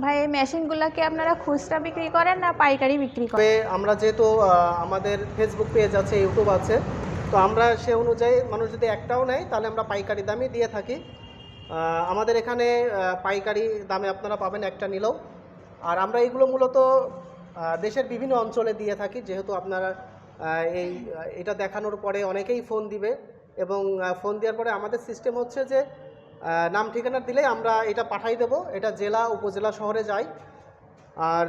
ভাই, এই মেশিনগুলো কি আপনারা খুচরা বিক্রি করেন না পাইকারি বিক্রি করেন? আমরা যেহেতু আমাদের ফেসবুক পেজ আছে ইউটিউব আছে, তো আমরা সে অনুযায়ী মানুষ যদি একটাও নেয়, তাহলে আমরা পাইকারি দামে দিয়ে থাকি। আমাদের এখানে পাইকারি দামে আপনারা পাবেন একটা নিলেও। আর আমরা এইগুলো মূলত দেশের বিভিন্ন অঞ্চলে দিয়ে থাকি, যেহেতু আপনারা এই এটা দেখানোর পরে অনেকেই ফোন দিবে। এবং ফোন দেওয়ার পরে আমাদের সিস্টেম হচ্ছে যে নাম ঠিকানা দিলে আমরা এটা পাঠাই দেবো। এটা জেলা উপজেলা শহরে যায় আর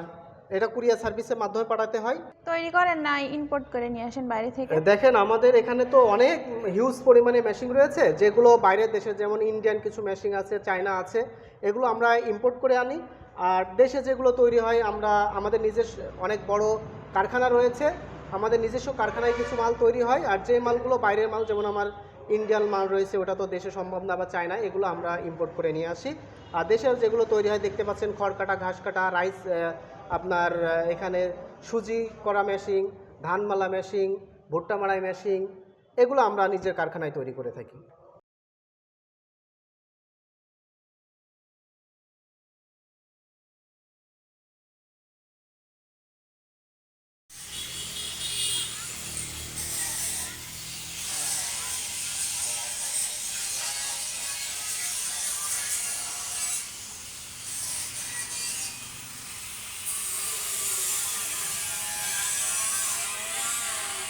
এটা কুরিয়ার সার্ভিসের মাধ্যমে পাঠাতে হয়। তৈরি করেন না ইম্পোর্ট করে নিয়ে আসেন বাইরে থেকে? দেখেন আমাদের এখানে তো অনেক হিউজ পরিমাণে মেশিন রয়েছে যেগুলো বাইরের দেশে যেমন ইন্ডিয়ান কিছু মেশিন আছে চায়না আছে এগুলো আমরা ইম্পোর্ট করে আনি। আর দেশে যেগুলো তৈরি হয় আমরা আমাদের নিজস্ব অনেক বড় কারখানা রয়েছে। আমাদের নিজস্ব কারখানায় কিছু মাল তৈরি হয় আর যে মালগুলো বাইরের মাল যেমন আমার ইন্ডিয়ান মাল রয়েছে, ওটা তো দেশে সম্ভব না বা চায়না এগুলো আমরা ইম্পোর্ট করে নিয়ে আসি। আর দেশের যেগুলো তৈরি হয়, দেখতে পাচ্ছেন খড় কাটা ঘাস কাটা রাইস আপনার এখানে সুজি করা মেশিন ধানমালা মেশিন ভুট্টা মারাই মেশিন এগুলো আমরা নিজের কারখানায় তৈরি করে থাকি।